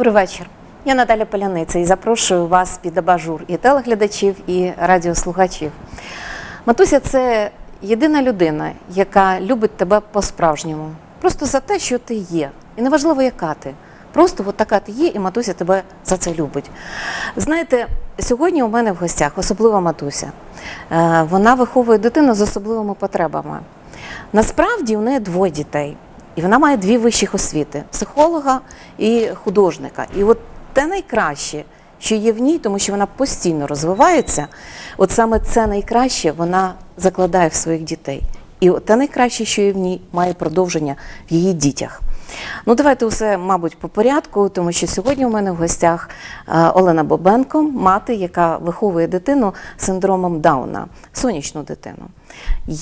Добрий вечір. Я Наталя Поляниця і запрошую вас під абажур і телеглядачів, і радіослухачів. Матуся це єдина людина, яка любить тебе по-справжньому. Просто за те, що ти є. І неважливо, яка ти. Просто от така ти є, і матуся тебе за це любить. Знаєте, сьогодні у мене в гостях особлива матуся. Е, Вона виховує дитину з особливими потребами. Насправді у неї двоє дітей, і вона має дві вищих освіти психолога і художника. І от те найкраще, що є в ній, тому що вона постійно розвивається, от саме це найкраще вона закладає в своїх дітей. І те найкраще, що є в ній, має продовження в її дітях. Ну, давайте усе, мабуть, по порядку, тому що сьогодні у мене в гостях е, Олена Бобенко, мати, яка виховує дитину з синдромом Дауна, сонячну дитину.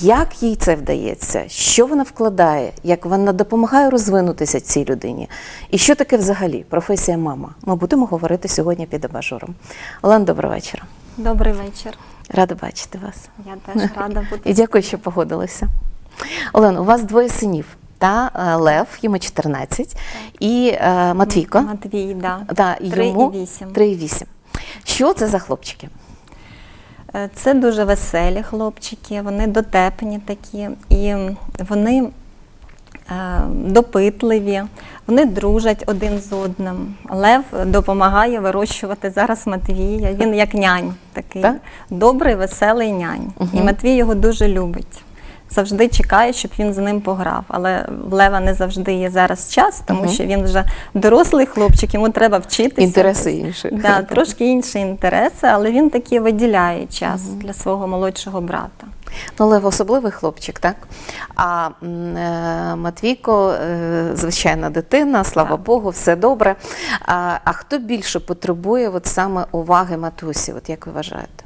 Як їй це вдається? Що вона вкладає? Як вона допомагає розвинутися цій людині? І що таке взагалі професія мама? Ми будемо говорити сьогодні під абажуром. Олена, доброго вечора. Добрий вечір. Рада бачити вас. Я теж рада бути. І дякую, що погодилися. Олена, у вас двоє синів. Та е, Лев, йому 14, і е, Матвійко. Матвій, да. Да, йому і вісім. 3 і 8. Що це за хлопчики? Е, Це дуже веселі хлопчики, вони дотепні такі, і вони допитливі, вони дружать один з одним. Лев допомагає вирощувати зараз Матвія. Він як нянь такий, Так? добрий, веселий нянь. І Матвій його дуже любить. Завжди чекає, щоб він з ним пограв. Але в Лева не завжди є зараз час, тому Мгм. що він вже дорослий хлопчик, йому треба вчитися. Інтереси інші. Да, трошки інші інтереси, але він таки виділяє час для свого молодшого брата. Ну, Лев особливий хлопчик, так? А е, Матвійко, е, звичайна дитина, слава Так. Богу, все добре. А, а хто більше потребує от саме уваги матусі? От як ви вважаєте?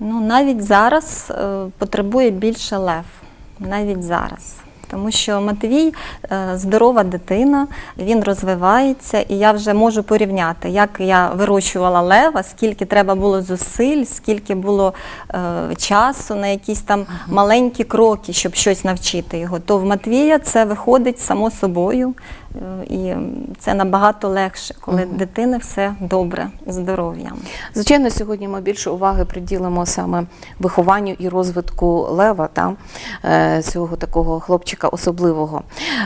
Ну, навіть зараз е, потребує більше лев. Навіть зараз. Тому що Матвій е, здорова дитина, він розвивається, і я вже можу порівняти, як я вирощувала лева, скільки треба було зусиль, скільки було е, часу на якісь там маленькі кроки, щоб щось навчити його. То в Матвія це виходить само собою, е, і це набагато легше, коли Мгм. дитини все добре, здоров'ям. Звичайно, сьогодні ми більше уваги приділимо саме вихованню і розвитку Лева, та, цього такого хлопчика особливого.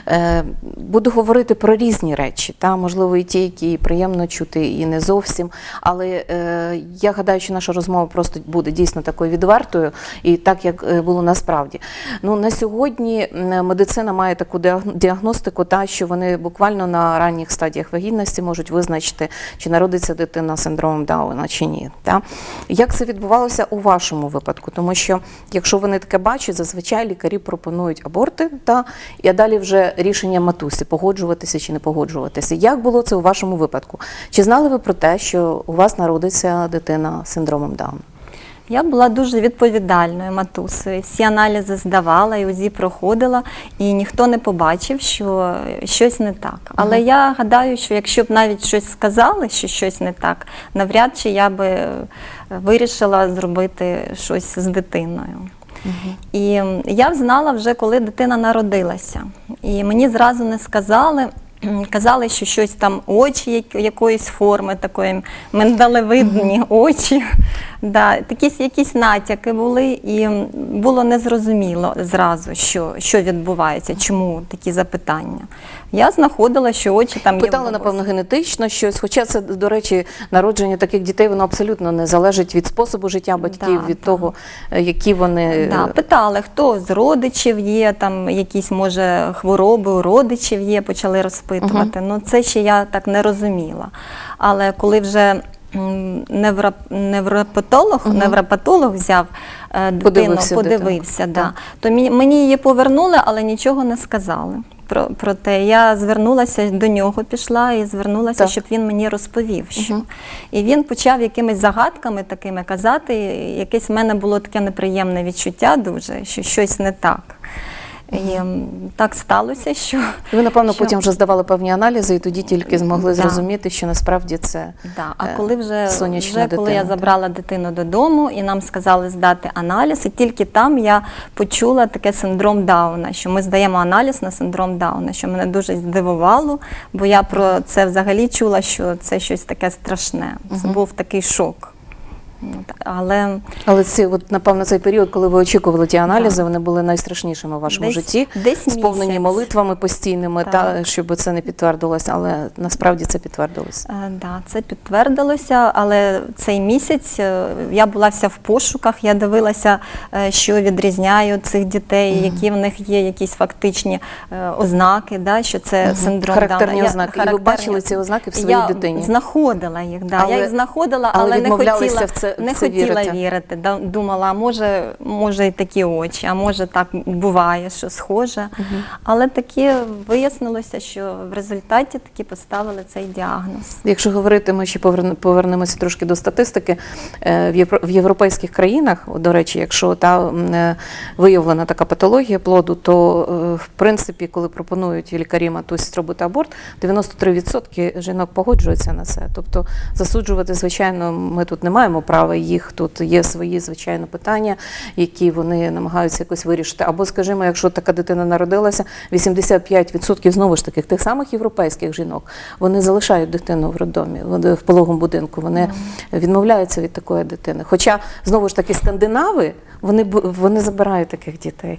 Е, Буду говорити про різні речі, та, можливо, і ті, які приємно чути, і не зовсім. Але е, я гадаю, що наша розмова просто буде дійсно такою відвертою, і так, як е, було насправді. Ну, на сьогодні медицина має таку діагностику, та, що вони буквально на ранніх стадіях вагітності можуть визначити, чи народиться дитина з синдромом Дауна чи ні. Та? Як це відбувалося у вашому випадку? Тому що, якщо вони таке бачать, зазвичай лікарі пропонують аборти, та, і далі вже рішення матусі, погоджуватися чи не погоджуватися. Як було це у вашому випадку? Чи знали ви про те, що у вас народиться дитина з синдромом Дауна? Я була дуже відповідальною матусею. Всі аналізи здавала і УЗІ проходила, і ніхто не побачив, що щось не так. Але я гадаю, що якщо б навіть щось сказали, що щось не так, навряд чи я би е, вирішила зробити щось з дитиною. І я знала вже, коли дитина народилася. І мені зразу не сказали. Казали, що щось там очі якоїсь форми, такої миндалевидні очі. Да, якісь, якісь натяки були, і було незрозуміло зразу, що, що відбувається, чому такі запитання. Я знаходила, що очі там є. Питали, напевно, генетично щось, хоча це, до речі, народження таких дітей, воно абсолютно не залежить від способу життя батьків, Да, від да. того, е, які вони. Да, питали, хто з родичів є, там якісь, може, хвороби у родичів є, почали розпитувати. Ну, це ще я так не розуміла. Але коли вже невропатолог, невропатолог взяв е, дитину, Подивився подивився, да, то мені, її повернули, але нічого не сказали. Про, про те, я звернулася до нього, пішла і звернулася, Так. щоб він мені розповів. Що. І він почав якимись загадками такими казати. і Якесь в мене було таке неприємне відчуття дуже, що щось не так. І так сталося, що І ви, напевно, Що? потім вже здавали певні аналізи, і тоді тільки змогли Да. зрозуміти, що насправді це Да, а е, коли вже, сонячна вже коли я забрала дитину додому і нам сказали здати аналіз, і тільки там я почула таке синдром Дауна, що ми здаємо аналіз на синдром Дауна, що мене дуже здивувало, бо я про це взагалі чула, що це щось таке страшне. Це був такий шок. Але Але ці, от, напевно, цей період, коли ви очікували ті аналізи, вони були найстрашнішими в вашому Десь- житті, десь сповнені місяць. молитвами постійними, Так. та, щоб це не підтвердилося, але насправді це підтвердилося. Е, Да, це підтвердилося, але цей місяць е, я була вся в пошуках. Я дивилася, е, що відрізняє цих дітей, які в них є якісь фактичні ознаки, да, що це синдром Характерні Дауна. Я- ознаки. І ви бачили ці ознаки в своїй я дитині? знаходила їх, да. Але- я їх знаходила, але але, не хотіла, в це- в не це хотіла вірити. вірити. Думала, а може, може і такі очі, а може так буває, що схоже. Але таки вияснилося, що в результаті таки поставили цей діагноз. Якщо говорити, ми ще повернемося трошки до статистики. Е, В європейських країнах, до речі, якщо та е, виявлена така патологія плоду, то е, в принципі, коли пропонують лікарі матусі зробити аборт, 93% жінок погоджуються на це. Тобто засуджувати, звичайно, ми тут не маємо права. Їх тут є свої звичайно питання, які вони намагаються якось вирішити. Або, скажімо, якщо така дитина народилася, 85% знову ж таки тих самих європейських жінок вони залишають дитину в роддомі, в пологому будинку. Вони відмовляються від такої дитини. Хоча знову ж таки скандинави вони вони забирають таких дітей.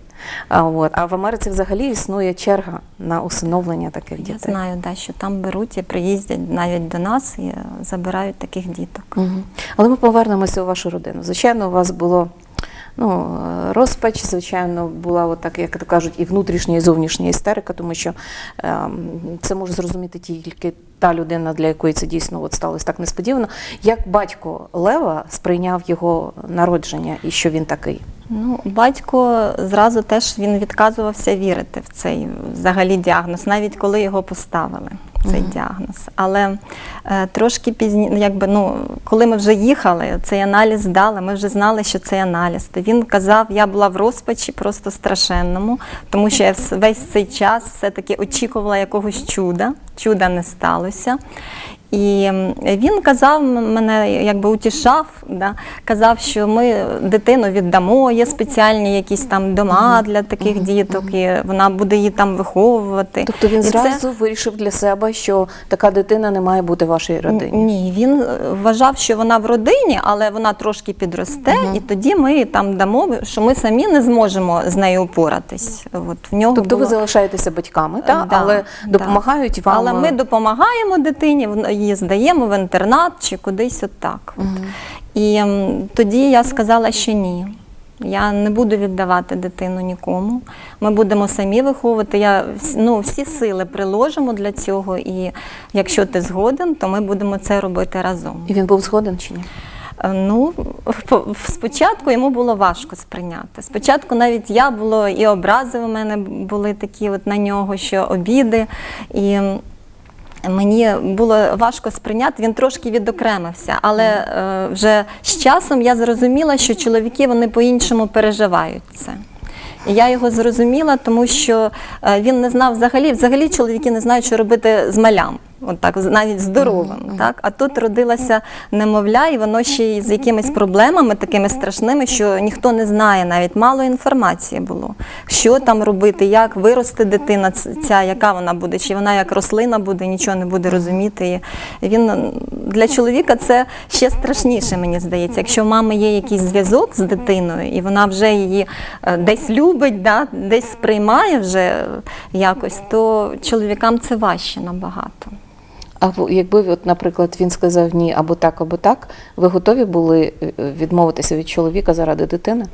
А от а в Америці взагалі існує черга на усиновлення таких дітей. Я знаю, да, що там беруть і приїздять навіть до нас і забирають таких діток. Угу. Але ми повернемося у вашу родину. Звичайно, у вас було ну, е, розпач, звичайно, була от так, як кажуть, і внутрішня, і зовнішня істерика, тому що ем, це може зрозуміти тільки та людина, для якої це дійсно от сталося так несподівано. Як батько Лева сприйняв його народження і що він такий? Ну, батько зразу теж він відказувався вірити в цей взагалі діагноз, навіть коли його поставили. Цей діагноз. Але е, трошки пізніше, якби ну, коли ми вже їхали, цей аналіз дали, ми вже знали, що цей аналіз. Він казав, я була в розпачі просто страшенному, тому що я весь цей час все-таки очікувала якогось чуда. Чуда не сталося. І він казав мене, якби утішав, да, казав, що ми дитину віддамо, є спеціальні якісь там дома для таких діток, і вона буде її там виховувати. Тобто він І це- вирішив для себе, що така дитина не має бути в вашій родині. Ні, він е, вважав, що вона в родині, але вона трошки підросте, і тоді ми там дамо, що ми самі не зможемо з нею упоратись. От в нього Тобто ви залишаєтеся батьками, та? Да, але да. допомагають вам. Але ми е, допомагаємо дитині, її здаємо в інтернат чи кудись отак. От. І тоді я сказала, що ні. Я не буду віддавати дитину нікому. Ми будемо самі виховувати. Я ну, всі сили приложимо для цього. І якщо ти згоден, то ми будемо це робити разом. І він був згоден чи ні? Е, Ну, спочатку йому було важко сприйняти. Спочатку навіть я було і образи у мене були такі от на нього, що обіди. І мені було важко сприйняти, він трошки відокремився. Але е, вже з часом я зрозуміла, що чоловіки вони по-іншому переживають це. І я його зрозуміла, тому що е, він не знав взагалі, взагалі чоловіки не знають, що робити з малям. От так, навіть здоровим. Так? А тут родилася немовля, і воно ще й з якимись проблемами такими страшними, що ніхто не знає, навіть мало інформації було. Що там робити, як виросте дитина ця, яка вона буде, чи вона як рослина буде, нічого не буде розуміти. І він для чоловіка це ще страшніше, мені здається. Якщо в мами є якийсь зв'язок з дитиною, і вона вже її е, десь любить, да, десь сприймає вже е, якось, то чоловікам це важче набагато. А якби, от, наприклад, він сказав ні або так, або так, ви готові були е, відмовитися від чоловіка заради дитини?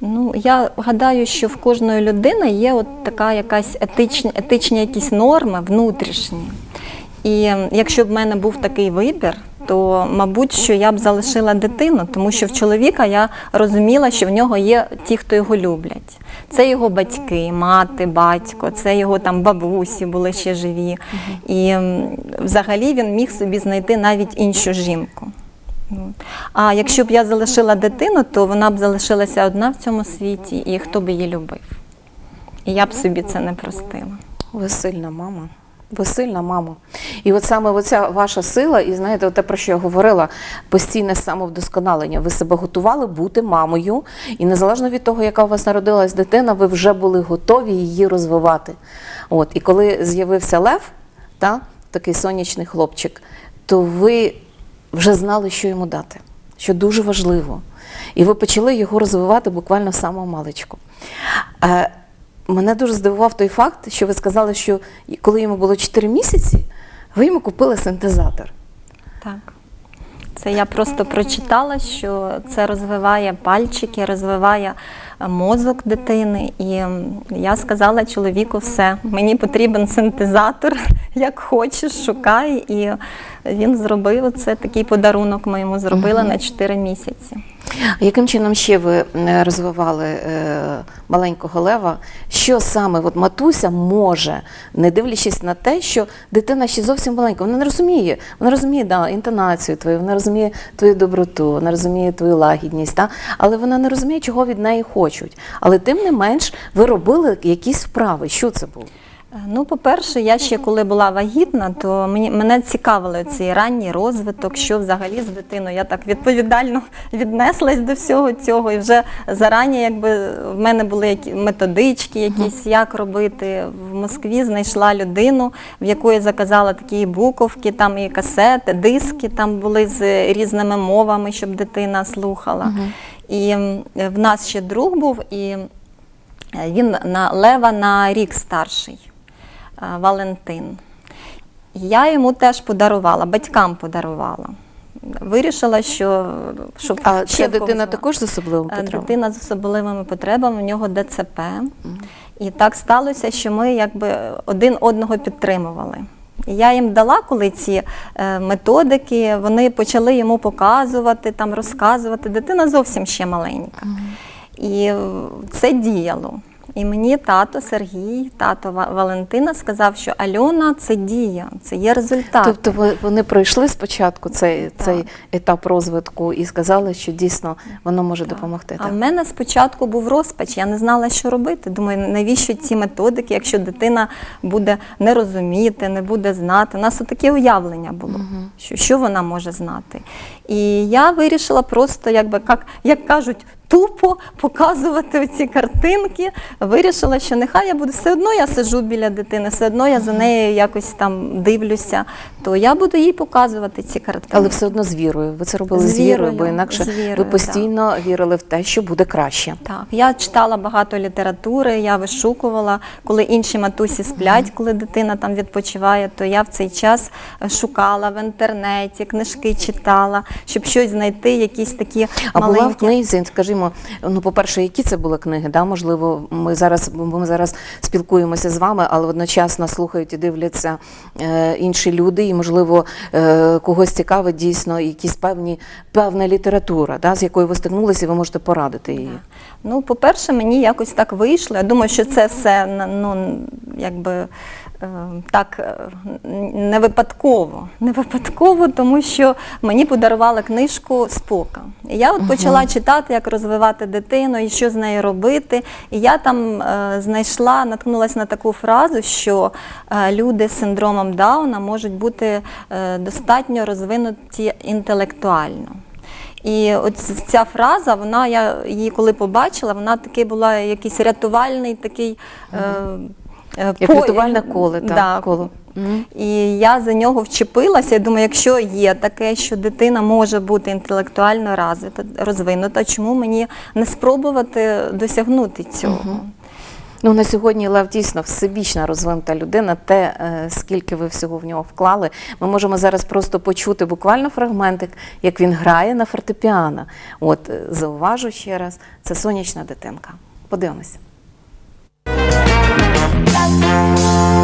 Ну, я гадаю, що в кожної людини є от така якась етичні, етичні якісь норми внутрішні. І якщо б в мене був такий вибір, то мабуть, що я б залишила дитину, тому що в чоловіка я розуміла, що в нього є ті, хто його люблять. Це його батьки, мати, батько, це його там бабусі були ще живі. І взагалі він міг собі знайти навіть іншу жінку. А якщо б я залишила дитину, то вона б залишилася одна в цьому світі, і хто б її любив. І я б собі це не простила. Ви сильна мама. Ви сильна мама. І от саме оця ваша сила, і знаєте, те, про що я говорила, постійне самовдосконалення. Ви себе готували бути мамою, і незалежно від того, яка у вас народилась дитина, ви вже були готові її розвивати. От, і коли з'явився Лев, та, такий сонячний хлопчик, то ви вже знали, що йому дати, що дуже важливо. І ви почали його розвивати буквально з самого маличку. Мене дуже здивував той факт, що ви сказали, що коли йому було 4 місяці, ви йому купили синтезатор. Так. Це я просто прочитала, що це розвиває пальчики, розвиває е, мозок дитини. І я сказала чоловіку, все, мені потрібен синтезатор, як хочеш, шукай. І він зробив це такий подарунок ми йому зробили на 4 місяці. Яким чином ще ви е, розвивали е, маленького лева? Що саме от матуся може, не дивлячись на те, що дитина ще зовсім маленька, вона не розуміє, вона розуміє да, інтонацію твою, вона розуміє твою доброту, вона розуміє твою лагідність, та? але вона не розуміє, чого від неї хочуть. Але тим не менш, ви робили якісь вправи. Що це було? Е, Ну, по-перше, я ще коли була вагітна, то мені мене цікавило цей ранній розвиток, що взагалі з дитиною. Я так відповідально віднеслась до всього цього. І вже зарані, якби в мене були які методички, якісь як робити. В Москві знайшла людину, в якої заказала такі буковки, там і касети, диски там були з різними мовами, щоб дитина слухала. І в нас ще друг був, і е, він на Лева на рік старший. Е, Валентин. Я йому теж подарувала, батькам подарувала. Вирішила, що щоб А ще дитина також з особливим Е, потребами? Дитина з особливими потребами, в нього ДЦП. І так сталося, що ми якби один одного підтримували. Я їм дала, коли ці е, методики, вони почали йому показувати, там розказувати. Дитина зовсім ще маленька. І це діяло. І мені тато Сергій, тато Валентина сказав, що Альона це дія, це є результат. Тобто вони пройшли спочатку цей, цей етап розвитку і сказали, що дійсно воно може допомогти. А Так? в мене спочатку був розпач, я не знала, що робити. Думаю, навіщо ці методики, якщо дитина буде не розуміти, не буде знати. У нас таке уявлення було, що, що вона може знати. І я вирішила просто, якби як, як кажуть, тупо показувати оці картинки. Вирішила, що нехай я буду все одно я сиджу біля дитини, все одно я за нею якось там дивлюся, то я буду їй показувати ці картинки. Але все одно з вірою. Ви це робили з, вірою, бо інакше з вірою, ви постійно вірили в те, що буде краще. Так, я читала багато літератури, я вишукувала, коли інші матусі сплять, коли дитина там відпочиває, то я в цей час шукала в інтернеті, книжки читала, щоб щось знайти, якісь такі А була в книзі, скажімо, ну, по-перше, які це були книги? Да? Можливо, ми зараз, ми зараз спілкуємося з вами, але одночасно слухають і дивляться е, інші люди, і, можливо, е, когось цікавить дійсно якісь певні, певна література, да, з якою ви стикнулися, і ви можете порадити її. Ну, по-перше, мені якось так вийшло. Я думаю, що це все ну, якби так е, не випадково. Не випадково, тому що мені подарували книжку Спока. І я от почала читати, як розвивати дитину і що з нею робити. І я там е, знайшла, наткнулася на таку фразу, що е, люди з синдромом Дауна можуть бути е, достатньо розвинуті інтелектуально. І от ця фраза, вона я її коли побачила, вона таки була якийсь рятувальний такий. Е, е, Як по- рятувальне коле, так, Да. коло. Мгм. І я за нього вчепилася. Я думаю, якщо є таке, що дитина може бути інтелектуально розвита, розвинута, чому мені не спробувати досягнути цього? Ну, на сьогодні Лев дійсно всебічна розвинута людина. Те, е, скільки ви всього в нього вклали. Ми можемо зараз просто почути буквально фрагментик, як він грає на фортепіано. От е, зауважу ще раз, це сонячна дитинка. Подивимося. Ви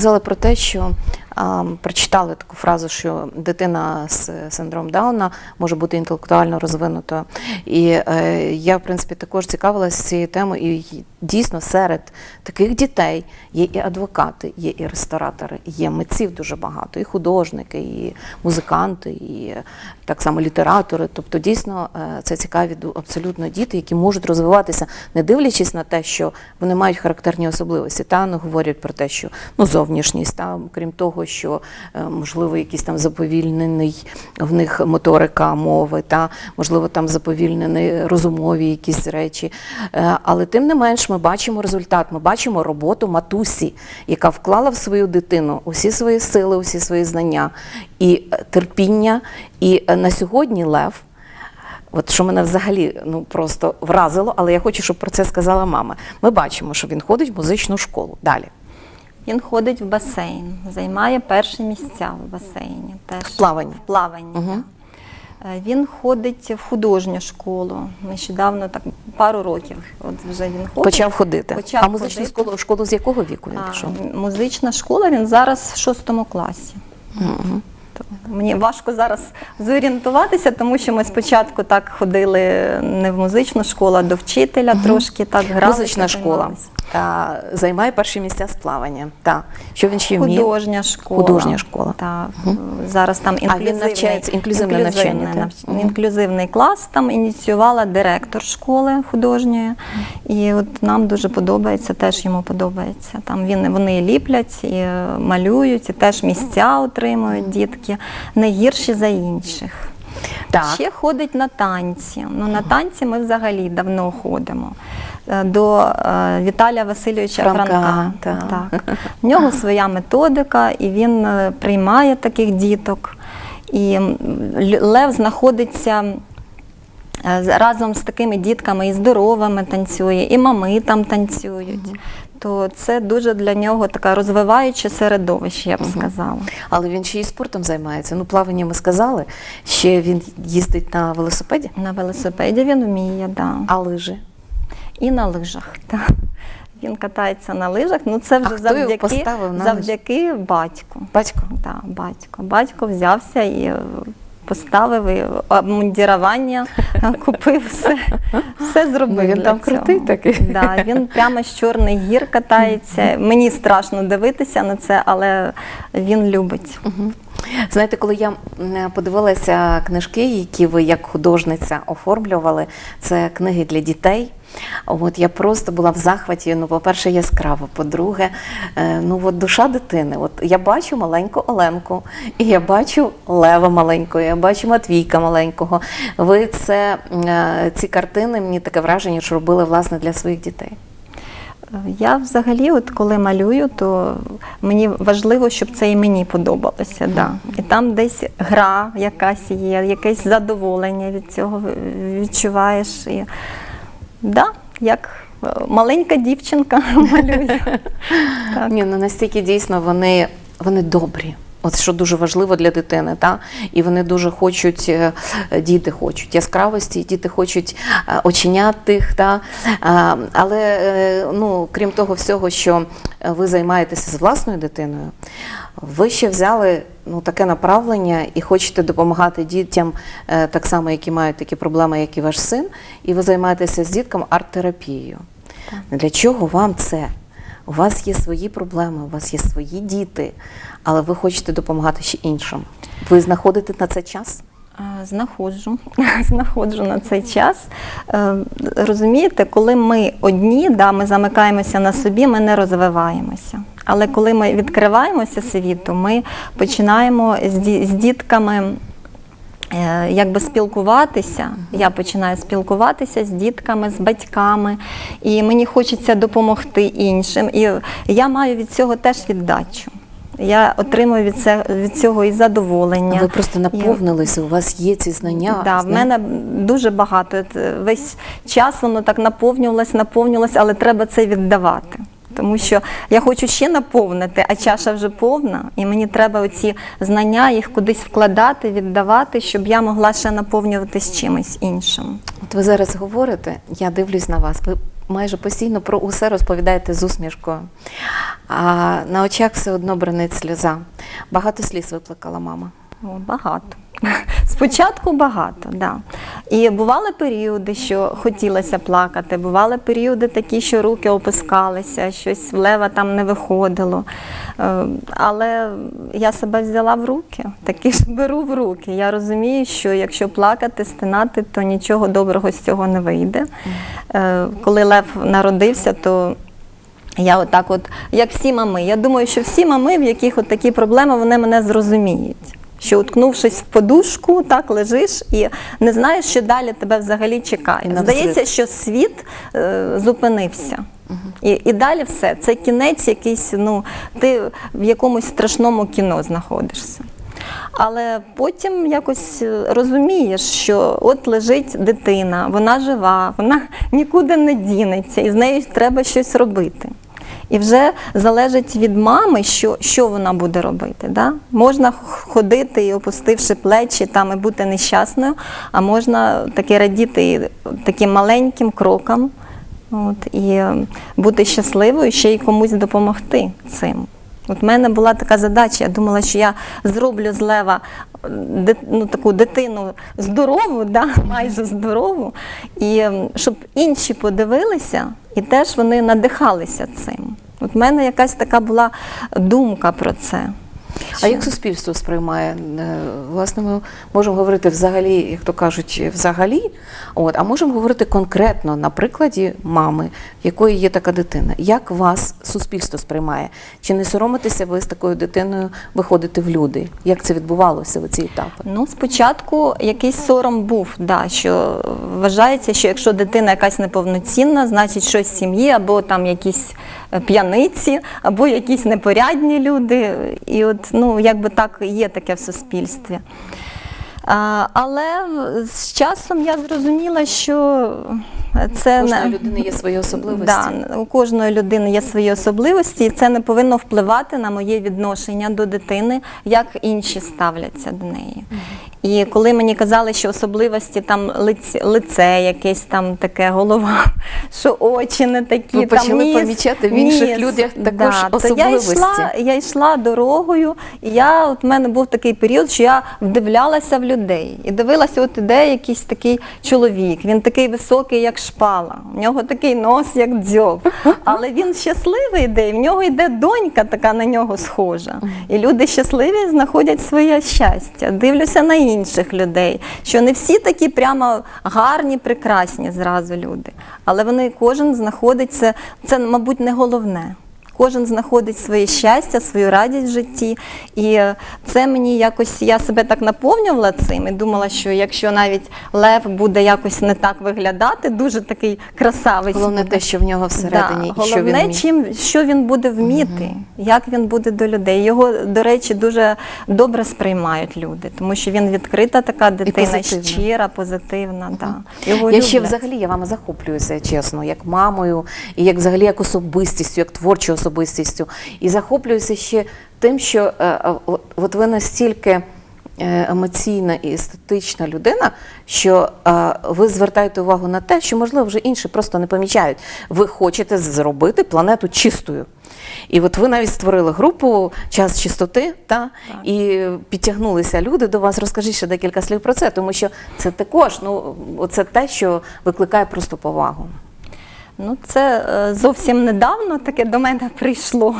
сказали про те, що а, прочитали таку фразу, що дитина з синдром Дауна може бути інтелектуально розвинутою. І е, я, в принципі, також цікавилася цією темою. І дійсно серед таких дітей є і адвокати, є і ресторатори, є митців дуже багато, і художники, і музиканти, і так само літератори. Тобто, дійсно, е, це цікаві абсолютно діти, які можуть розвиватися, не дивлячись на те, що вони мають характерні особливості. Та не говорять про те, що ну зовнішність, та крім того, що е, можливо якийсь там заповільнений в них моторика мови, та можливо там заповільнені розумові якісь речі. Е, Але тим не менш, ми бачимо результат. Ми бачимо роботу матусі, яка вклала в свою дитину усі свої сили, усі свої знання і е, терпіння. І е, на сьогодні Лев. От що мене взагалі ну просто вразило, але я хочу, щоб про це сказала мама. Ми бачимо, що він ходить в музичну школу. Далі. Він ходить в басейн, займає перші місця в басейні. Теж В плаванні. В плаванні. Мгм. Е, Він ходить в художню школу. Нещодавно, так пару років. От вже він ходить. Почав ходити. Почав а музичну ходити. школу, школу з якого віку він пішов? Музична школа, він зараз в шостому класі. То Мені важко зараз зорієнтуватися, тому що ми спочатку так ходили не в музичну школу, а до вчителя трошки так грали. Музична школа та, займає перші місця з плавання. Та. Що він ще вміє? Художня школа. Художня школа. Так, зараз там він інклюзивний, навчається, інклюзивне навчання, так? навч- Мгм. інклюзивний клас там ініціювала директор школи художньої. І от нам дуже подобається, теж йому подобається. Там він, вони ліплять, і е, малюють, і теж місця отримують дітки, не гірші за інших. Так. Ще ходить на танці. Ну, на танці ми взагалі давно ходимо. Е, До е, Віталія Васильовича Франка, Франка. так. Так. В нього своя методика, і він е, приймає таких діток. І Лев знаходиться разом з такими дітками і здоровими танцює, і мами там танцюють. То це дуже для нього таке розвиваюче середовище, я б сказала. Але він ще і спортом займається. Ну, плавання ми сказали. Ще він їздить на велосипеді, На велосипеді він вміє, да. а лижі. І на лижах. Так. Він катається на лижах. Ну це вже його завдяки, поставив на завдяки батьку. Батько. Так, батько. Батько взявся і е, поставив і обмундірування, купив все, все зробив. Ну, він там цього. крутий такий. Да, він прямо з чорних гір катається. Мені страшно дивитися на це, але він любить. Знаєте, коли я подивилася книжки, які ви як художниця оформлювали, це книги для дітей. От я просто була в захваті. Ну, по-перше, яскраво. По-друге, е, ну от душа дитини. От я бачу маленьку Оленку, і я бачу Лева маленького, я бачу Матвійка маленького. Ви це е, ці картини мені таке враження, що робили власне для своїх дітей. Я взагалі, от коли малюю, то мені важливо, щоб це і мені подобалося. Да. І там десь гра якась є, якесь задоволення від цього відчуваєш. І, да, як е, маленька дівчинка малює. Так. Ні, ну настільки дійсно вони, вони добрі. От що дуже важливо для дитини, та? і вони дуже хочуть, е, діти хочуть яскравості, діти хочуть е, оченят тих. Та? Але ну, крім того всього, що ви займаєтеся з власною дитиною, ви ще взяли ну, таке направлення і хочете допомагати дітям, е, так само, які мають такі проблеми, як і ваш син, і ви займаєтеся з дітком арт-терапією. Для чого вам це? У вас є свої проблеми, у вас є свої діти, але ви хочете допомагати ще іншим. Ви знаходите на це час? Знаходжу, знаходжу на цей час. Е, Розумієте, коли ми одні, да, ми замикаємося на собі, ми не розвиваємося. Але коли ми відкриваємося світу, ми починаємо з ді- з дітками. е, Якби спілкуватися, я починаю спілкуватися з дітками, з батьками, і мені хочеться допомогти іншим. І я маю від цього теж віддачу. Я отримую від це- від цього і задоволення. Ви просто і- наповнилися, у вас є ці знання. Да, в мене дуже багато. Весь час воно так наповнювалось, наповнювалось, але треба це віддавати. Тому що я хочу ще наповнити, а чаша вже повна, і мені треба оці знання їх кудись вкладати, віддавати, щоб я могла ще наповнюватись чимось іншим. От ви зараз говорите, я дивлюсь на вас. Ви майже постійно про усе розповідаєте з усмішкою. А на очах все одно бренить сльоза. Багато сліз виплакала мама. О, багато. Спочатку багато, да. І бували періоди, що хотілося плакати, бували періоди такі, що руки опускалися, щось в лева там не виходило. Е, Але я себе взяла в руки, таки ж беру в руки. Я розумію, що якщо плакати, стинати, то нічого доброго з цього не вийде. Е, Коли Лев народився, то я отак, от, як всі мами. Я думаю, що всі мами, в яких от такі проблеми, вони мене зрозуміють. Що уткнувшись в подушку, так лежиш і не знаєш, що далі тебе взагалі чекає. Здається, що світ е, зупинився. І, і далі все. Це кінець якийсь, ну, ти в якомусь страшному кіно знаходишся. Але потім якось е, розумієш, що от лежить дитина, вона жива, вона нікуди не дінеться, і з нею треба щось робити. І вже залежить від мами, що, що вона буде робити. Да? Можна ходити і опустивши плечі там і бути нещасною, а можна таки радіти таким маленьким крокам. От, і е, бути щасливою, ще й комусь допомогти цим. От в мене була така задача. Я думала, що я зроблю з лева ну, таку дитину здорову, да, майже здорову, і щоб інші подивилися, і теж вони надихалися цим. От в мене якась така була думка про це. А як суспільство сприймає? Е, Власне, ми можемо говорити взагалі, як то кажуть, взагалі, от, а можемо говорити конкретно на прикладі мами, якої є така дитина. Як вас суспільство сприймає? Чи не соромитеся ви з такою дитиною виходити в люди? Як це відбувалося в ці етапи? Ну, спочатку якийсь сором був, да, що вважається, що якщо дитина якась неповноцінна, значить щось в сім'ї, або там якісь п'яниці, або якісь непорядні люди. І от, ну, якби так є таке в суспільстві. Але з часом я зрозуміла, що це У не кожної людини є свої особливості. Да, у кожної людини є свої особливості, і це не повинно впливати на моє відношення до дитини, як інші ставляться до неї. І коли мені казали, що особливості там лице, лице якесь там таке голова, що очі не такі, Ви там почали ніс, помічати в інших людях також то особливості. Я йшла, я йшла дорогою, і я от в мене був такий період, що я вдивлялася в людей і дивилася, от іде якийсь такий чоловік. Він такий високий, як шпала. У нього такий нос, як дзьоб. Але він щасливий йде, і в нього йде донька, така на нього схожа. І люди щасливі знаходять своє щастя. Дивлюся на інших людей, що не всі такі прямо гарні, прекрасні зразу люди. Але вони кожен знаходить це, це, мабуть, не головне. Кожен знаходить своє щастя, свою радість в житті. І е, це мені якось я себе так наповнювала цим і думала, що якщо навіть лев буде якось не так виглядати, дуже такий красавець. Головне буде. те, що в нього всередині, Да, і що він головне, вміє. чим що він буде вміти, як він буде до людей. Його, до речі, дуже добре сприймають люди, тому що він відкрита така дитина, позитивна. щира, позитивна. Да. Його Я ще взагалі я вами захоплююся, чесно, як мамою, і як взагалі як особистістю, як творчою особистістю. І захоплююся ще тим, що е, е, от, ви настільки е, емоційна і естетична людина, що ви звертаєте увагу на те, що можливо вже інші просто не помічають. Ви хочете зробити планету чистою. І от ви навіть створили групу час чистоти, та і підтягнулися люди до вас. Розкажіть ще декілька слів про це, тому що це також ну це те, що викликає просто повагу. Ну, це е, зовсім недавно таке до мене прийшло.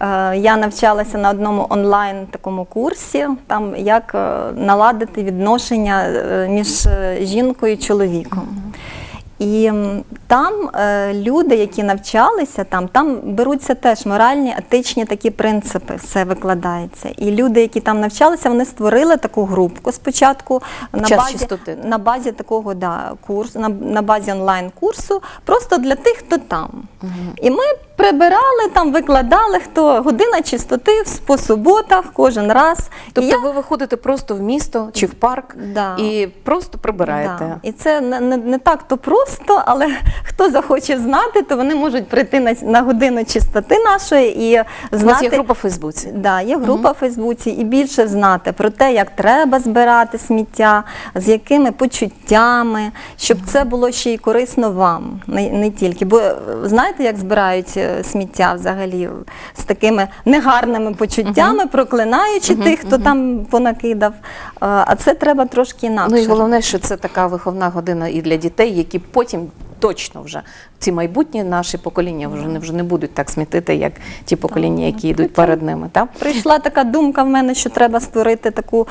Е, Я навчалася на одному онлайн такому курсі, там як е, наладити відношення між жінкою і чоловіком. І там е, люди, які навчалися, там, там беруться теж моральні, етичні такі принципи, все викладається. І люди, які там навчалися, вони створили таку групку спочатку на Час базі, чистоти. на базі такого да, курсу, на, на базі онлайн-курсу, просто для тих, хто там. І ми прибирали, там викладали, хто година чистоти в- по суботах кожен раз. Тобто я- ви виходите просто в місто чи в парк Да. і просто прибираєте. Да. І це не, не, не так то просто, але хто захоче знати, то вони можуть прийти на, на годину чистоти нашої і У вас знати. є група в Фейсбуці. Да, є група в Фейсбуці і більше знати про те, як треба збирати сміття, з якими почуттями, щоб це було ще й корисно вам, не, не тільки. Бо е, знаєте, як збирають е, сміття взагалі з такими негарними почуттями, проклинаючи тих, хто там понакидав. Е, А це треба трошки інакше. Ну і головне, що це така виховна година і для дітей, які потім точно вже ці майбутні наші покоління вже не вже не будуть так смітити, як ті покоління, які йдуть перед ними. Так? Прийшла така думка в мене, що треба створити таку.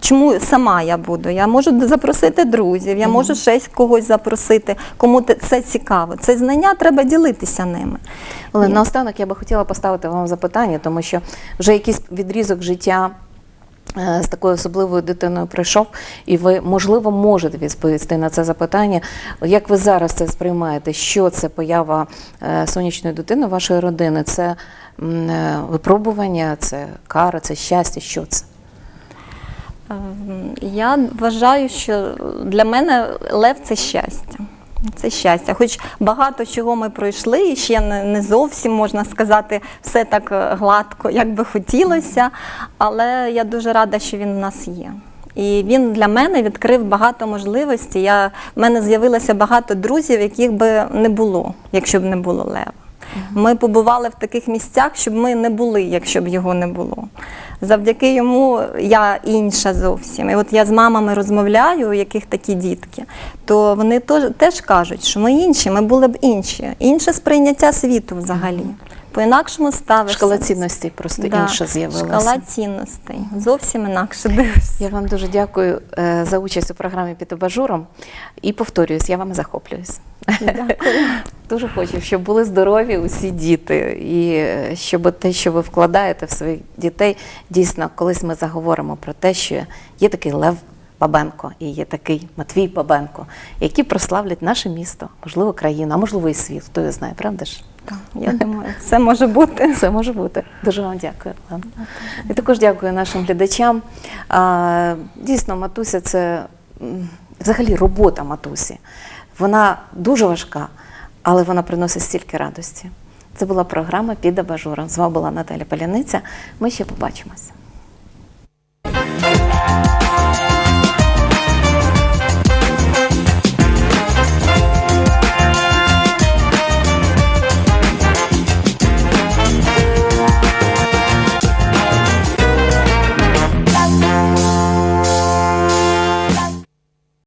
Чому сама я буду? Я можу запросити друзів, я можу ще когось запросити, кому це цікаво. Це знання треба ділитися ними. Але наостанок я би хотіла поставити вам запитання, тому що вже якийсь відрізок життя. Е, З такою особливою дитиною прийшов, і ви, можливо, можете відповісти на це запитання. Як ви зараз це сприймаєте? Що це поява е, сонячної дитини вашої родини? Це е, випробування, це кара, це щастя? Що це? Ем, Я вважаю, що для мене лев це щастя. Це щастя. Хоч багато чого ми пройшли, і ще не, зовсім можна сказати все так е, гладко, як би хотілося. Але я дуже рада, що він в нас є. І він для мене відкрив багато можливостей. Я, в мене з'явилося багато друзів, яких би не було, якщо б не було лева. Ми побували в таких місцях, щоб ми не були, якщо б його не було. Завдяки йому я інша зовсім. І от я з мамами розмовляю, у яких такі дітки, то вони теж, кажуть, що ми інші, ми були б інші. Інше сприйняття світу взагалі. По-інакшому ставишся. Шкала цінностей просто Да, інша з'явилася. Шкала цінностей. Зовсім інакше дивишся. Я вам дуже дякую е, за участь у програмі під абажуром. І повторююсь, я вам захоплююсь. Дякую. Дуже хочу, щоб були здорові усі діти, і е, щоб те, що ви вкладаєте в своїх дітей, дійсно, колись ми заговоримо про те, що є такий Лев Бабенко і є такий Матвій Бабенко, які прославлять наше місто, можливо, країну, а можливо, і світ. Хто його знає, правда ж? Я думаю, це може бути. Це може бути. Дуже вам дякую. І також дякую нашим глядачам. Дійсно, матуся це взагалі робота матусі. Вона дуже важка, але вона приносить стільки радості. Це була програма під абажуром. З вами була Наталя Поляниця. Ми ще побачимося.